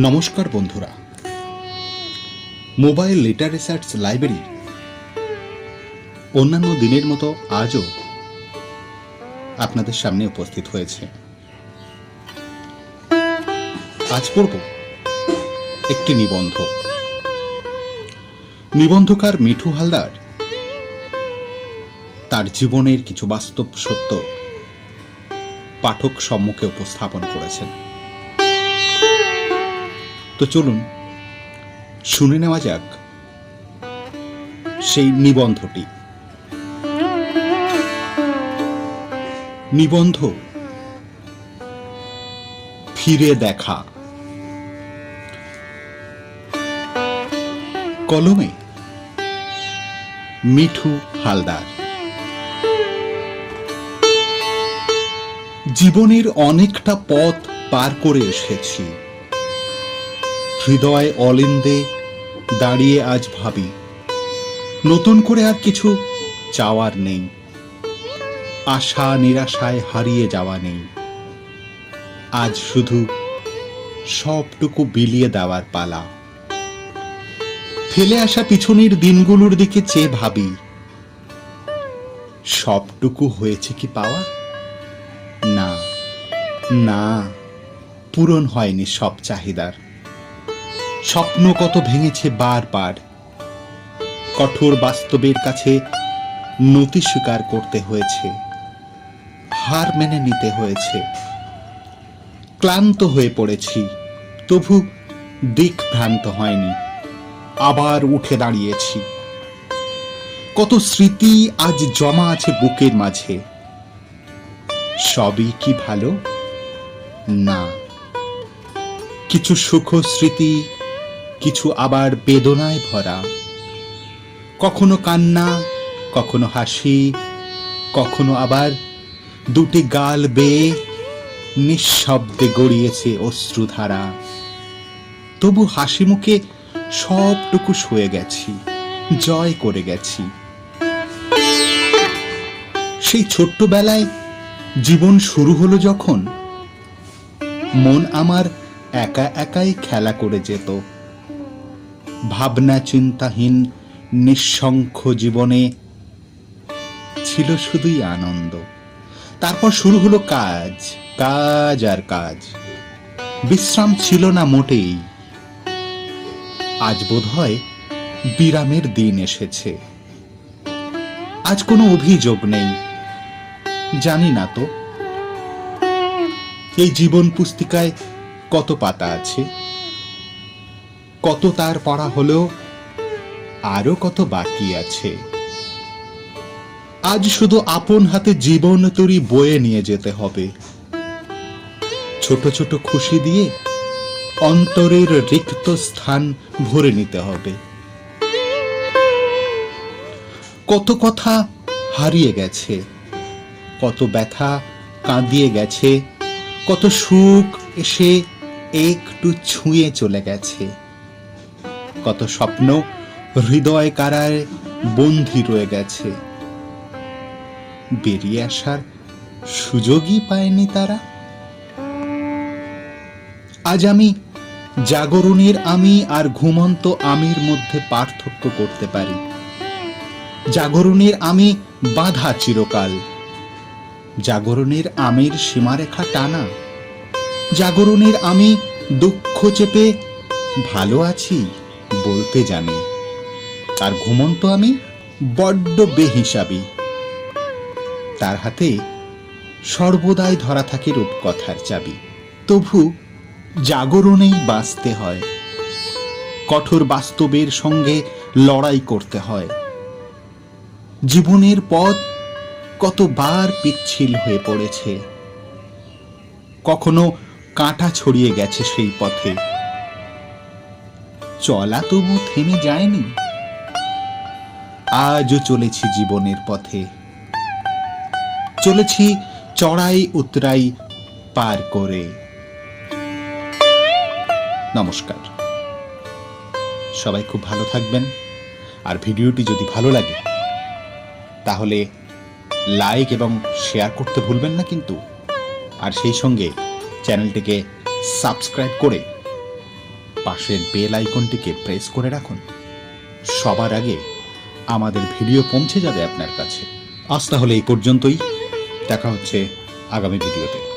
নমস্কার বন্ধুরা। Mobile literatures library অন্যান্য দিনের মতো আজও আপনাদের সামনে উপস্থিত হয়েছে। আজ পড়ব একটি নিবন্ধ। নিবন্ধকার মিঠু হালদার তার জীবনের কিছু বাস্তব সত্য পাঠক সম্মুখে উপস্থাপন করেছেন। তো চলুন, শুনে নেওয়া যাক সেই নিবন্ধটি। নিবন্ধ, ফিরে দেখা। কলমে, মিঠু হালদার। জীবনের অনেকটা পথ পার করে এসেছি। হৃদয় অলিন্দে দাঁড়িয়ে আজ ভাবি, নতুন করে আর কিছু চাওয়ার নেই। আশা নিরাশায় হারিয়ে যাওয়া নেই। আজ শুধু সবটুকু বিলিয়ে দেওয়ার পালা। ফেলে আসা পিছনের দিনগুলোর দিকে চেয়ে ভাবি, সবটুকু হয়েছে কি পাওয়া? না না, পূরণ হয়নি সব চাহিদার। স্বপ্ন কত ভেঙেছে বারবার কঠোর বাস্তবের কাছে নতি স্বীকার করতে হয়েছে। হার মেনে নিতে হয়েছে। ক্লান্ত হয়ে পড়েছি। তবু দিক ভ্রান্ত হয়নি। আবার উঠে দাঁড়িয়েছি। কত স্মৃতি আজ জমা আছে বুকের মাঝে। সবই কি ভালো? না। কিছু সুখ স্মৃতি কিছু আবার বেদনায় ভরা। কখনো কান্না, কখনো হাসি, কখনো আবার দুটি গাল বেয়ে নিঃশব্দে গড়িয়েছে অশ্রুধারা। তবু হাসি মুখে সবটুকু শুয়ে গেছি, জয় করে গেছি। সেই ছোট্টবেলায় জীবন শুরু হলো যখন মন আমার একা একাই খেলা করে যেত। ভাবনা চিন্তাহীন নিঃশঙ্খ জীবনে ছিল শুধুই আনন্দ। তারপর শুরু হলো কাজ কাজ আর কাজ। বিশ্রাম ছিল না মোটেই। আজ বোধ হয় বিরামের দিন এসেছে। আজ কোনো অভিযোগ নেই। জানি না তো, এই জীবন পুস্তিকায় কত পাতা আছে? কত তার পড়া হলেও আরও কত বাকি আছে? আজ শুধু আপন হাতে জীবন তরি বয়ে নিয়ে যেতে হবে। ছোট ছোট খুশি দিয়ে অন্তরের রিক্ত স্থান ভরে নিতে হবে। কত কথা হারিয়ে গেছে, কত ব্যথা কাঁদিয়ে গেছে, কত সুখ এসে একটু ছুঁয়ে চলে গেছে। কত স্বপ্ন হৃদয় কারায় বন্দি রয়ে গেছে। বেরিয়ে আসার সুযোগই পায়নি তারা। আজ আমি জাগরণের আমি আর ঘুমন্ত আমির মধ্যে পার্থক্য করতে পারি। জাগরণের আমি বাধা চিরকাল। জাগরণের আমির সীমারেখা টানা। জাগরণের আমি দুঃখ চেপে ভালো আছি। বলতে জানি। আর ঘুমন্ত আমি বড্ড বেহিসাবি। তার হাতে সর্বদাই ধরা থাকে রূপকথার চাবি। তবু জাগরণেই বাঁচতে হয়। কঠোর বাস্তবের সঙ্গে লড়াই করতে হয়। জীবনের পথ কতবার পিচ্ছিল হয়ে পড়েছে। কখনো কাঁটা ছড়িয়ে গেছে সেই পথে। চলা তবু থেমে যায়নি। আজও চলেছি জীবনের পথে। চলেছি চড়াই উতরাই পার করে। নমস্কার। সবাই খুব ভালো থাকবেন। আর ভিডিওটি যদি ভালো লাগে, তাহলে লাইক এবং শেয়ার করতে ভুলবেন না কিন্তু। আর সেই সঙ্গে চ্যানেলটিকে সাবস্ক্রাইব করে পাশের বেল আইকনটিকে প্রেস করে রাখুন। সবার আগে আমাদের ভিডিও পৌঁছে যাবে আপনার কাছে। আজ তাহলে এই পর্যন্তই। দেখা হচ্ছে আগামী ভিডিওতে।